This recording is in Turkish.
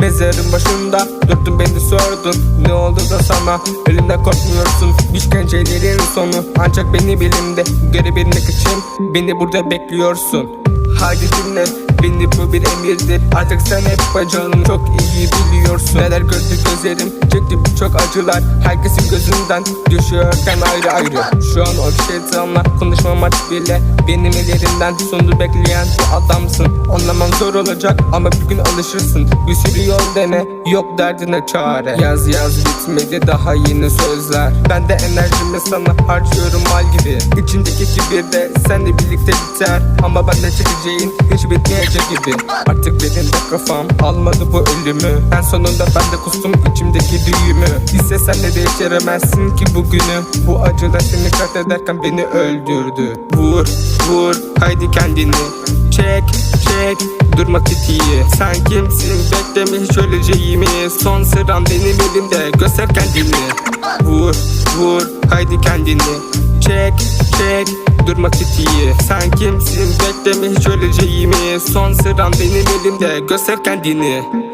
Mezarın başında durdun beni sordun. Ne oldu da sana? Ölümden korkmuyorsun. İşkencelerin sonu. Ancak beni bilimde Görebilmek için beni burada bekliyorsun. Hadi dinle Beni bu bir emirdir. Artık sen hep bacağını çok iyi biliyorsun. Neler gördü gözlerim Çekti birçok acılar. Herkesin gözünden düşüyorken ayrı ayrı. Şu an o şeytanla konuşmam artık bile. Benim ellerimden sonunu bekleyen bir adamsın. Anlaman zor olacak ama bir gün alışırsın. Bir sürü yol dene yok derdine çare. Yaz yaz bitmedi daha yeni sözler. Ben de enerjimi sana harcıyorum mal gibi. İçindeki kibir de seninle birlikte biter. Ama ben de çekeceğin hiç bitmeyecek gibi. Artık benim de kafam almadı bu ölümü. En sonunda ben de kustum içimdeki düğümü. İstesen de değiştiremezsin ki bugünü. Bu acılar seni katlederken beni öldürdü. Vur vur haydi kendini. Çek çek durma titiği Sen kimsin? Bekleme hiç öleceğimi? Son sıram benim elimde. Göster kendini. Vur vur haydi kendini. Çek çek durma titiği Sen kimsin? Bekleme hiç öleceğimi. Son sıram benim elimde. Göster kendini